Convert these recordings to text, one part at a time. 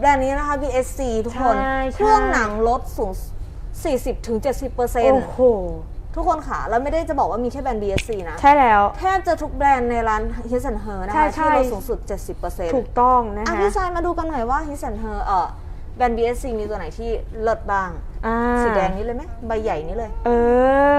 แบรนด์นี้นะคะ BSC ทุกคน ใช่เครื่องใช่หนังลดสูง 40-70%โอ้โห ทุกคนค่ะ แล้วไม่ได้จะบอกว่ามีแค่แบรนด์ BSC นะ ใช่แล้ว แทบจะทุกแบรนด์ในร้าน His and Her นะใช่คะใช่ ที่ลดสูงสุด 70%ถูกต้องนะอะคะพี่ชายมาดูกันหน่อยว่า His and Her เอ่อแบรนด์ BSC มีตัวไหนที่เลิศบ้าง อ่าสีแดงนี้เลยไหมใบใหญ่นี้เลย เอ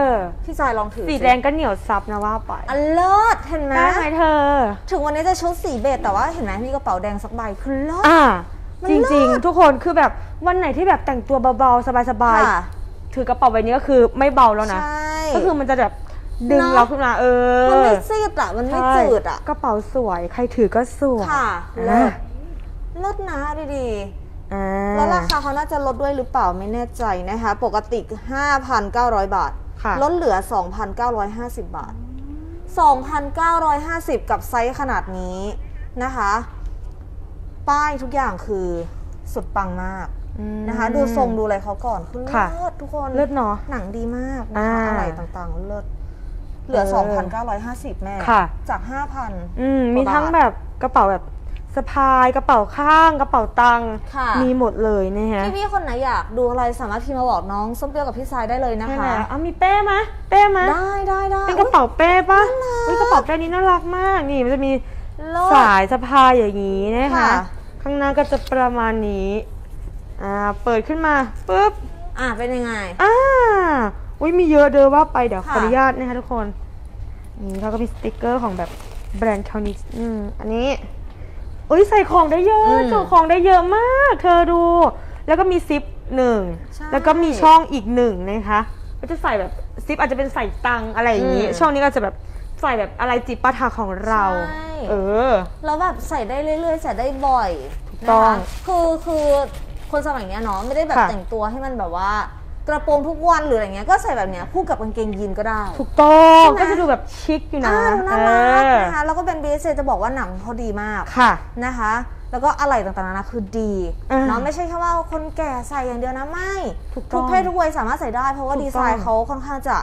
อ พี่ชายลองถือสีแดงก็เหนียวซับนะว่าไปอันเลิศเห็นไหมได้ไหมเธอ ถึงวันนี้จะชุดสีเบจแต่ว่าเห็นไหมมีกระเป๋าแดงสักใบคือเลิศ อ่ามัน จเลิริงศๆทุกคนคือแบบวันไหนที่แบบแต่งตัวเบาๆสบายค่ะๆถือกระเป๋าใบนี้ก็คือไม่เบาแล้วนะใช่ก็คือมันจะแบบดึงเนอะ เราขึ้นมาเออมันไม่ซีดอะมันไม่ใช่จืดอะกระเป๋าสวยใครถือก็สวยค่ะอ่าเลิศเลิศนะดีอ่า ๆแล้วราคาเขาน่าจะลดด้วยหรือเปล่าไม่แน่ใจนะคะ ปกติ 5,900 บาท ค่ะ ลดเหลือ 2,950 บาท 2,950 กับไซส์ขนาดนี้นะคะ ป้ายทุกอย่างคือสุดปังมากอืมนะคะ ดูทรงดูอะไรเขาก่อนคือค่ะเลิศทุกคนเลิศเนาะหนังดีมากนะคะอ่าอะไรต่างๆเลิศเหลือเออ2,950 แม่ค่ะจาก 5,000อืมกว่ามีทั้งบาทแบบกระเป๋าแบบสะพายกระเป๋าข้างกระเป๋าตังค์ค่ะมีหมดเลยนะฮะพี่พี่ๆคนไหนอยากดูอะไรสามารถพิมพ์มาบอกน้องส้มเปรี้ยวกับพี่ทรายได้เลยนะใช่คะแล้วอะมีเป้ไหมเป้ไหมได้ได้ได้เป็นกระเป๋าเป้ปะน่ารักอุ๊ยกระเป๋าเป้นี้น่ารักมากนี่มันจะมีเลิศสายสะพายอย่างนี้นะคะค่ะ ข้างหน้าก็จะประมาณนี้อ่าเปิดขึ้นมาปุ๊บอะเป็นยังไง อ่าอุ้ยมีเยอะเด้อว่าไปเดี๋ยวขค่ะ ออนุญาตนะคะทุกคนนี่เขาก็มีสติกเกอร์ของแบบแบรนด์คานิสอืมอันนี้อุ้ยใส่ของได้เยอะอืมจุของได้เยอะมาก เธอดู แล้วก็มีซิปหนึ่งใช่แล้วก็มีช่องอีกหนึ่งนะคะก็จะใส่แบบซิปอาจจะเป็นใส่ตังค์อะไรอย่างนี้อืม ช่องนี้ก็จะแบบใส่แบบอะไรจิปาถาของเรา ใช่ เออ แล้วแบบใส่ได้เรื่อยๆใส่ได้บ่อยต้นะองคะคือคือคนสมัยเนี้ยเนาะไม่ได้แบบค่ะ แต่งตัวให้มันแบบว่า กระโปรงทุกวันหรืออะไรเงี้ยก็ใส่แบบเนี้ยคู่กับกางเกงยีนก็ได้ ถูกต้องใช่ไหม ก็จะดูแบบชิคอยู่นะอ่าน่าเอรักอนะคะแล้วก็เป็น BSC จะบอกว่าหนังเขาดีมากค่ะ นะคะ แล้วก็อะไรต่างๆนานาคือดีอ่าเนาะไม่ใช่แค่ว่าคนแก่ใส่อย่างเดียวนะไม่ถูกต้องทุกเพศทุกวัยสามารถใส่ได้ เพราะว่าถูกดีไซต้องน์เขาค่อนข้างจะ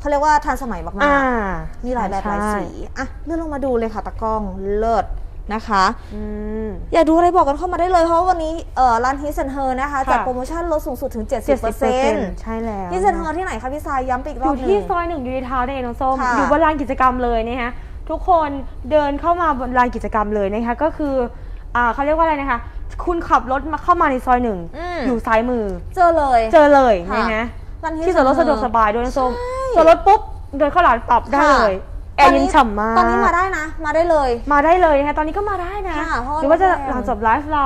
เขาเรียกว่าทันสมัยมากอ่าๆมีหลายแบบหลายใช่สีอะเลื่อนลงมาดูเลยค่ะตะกล้องเลิศนะคะอืมอยากดูอะไรบอกกันเข้ามาได้เลย เพราะว่าวันนี้เอ่อร้าน His and Her นะคะค่ะจัดโปรโมชั่นลดสูงสุดถึง 70% 70%ใช่แล้ว His and Her ที่ไหนคะพี่สายย้ำไปอีกรออบยู่หนึที่งซอยหนึ่งยูนิทาวน์ในเองน้องส้มค่ะอยู่บนลานกิจกรรมเลยนะคะทุกคนเดินเข้ามาบนลานกิจกรรมเลยนะคะก็คืออ่าเขาเรียกว่าอะไรนะคะ คุณขับรถมาเข้ามาในซอยหนึ่งอืมอยู่ซ้ายมือ เจอเลย เจอเลยค่ะนะคะร้าน His ที่จอดรถ and สะดวก Her สบายด้วยน้องส้มใช่ จอดรถปุ๊บเดินเข้าร้านปรับได้เลยแอร์เย็นฉ่ำมากตอนนี้มาได้นะ มาได้เลย มาได้เลยนะคะตอนนี้ก็มาได้นะค่ะเพราะว่าหรือว่าจะโรงแรมหลังจบไลฟ์เรา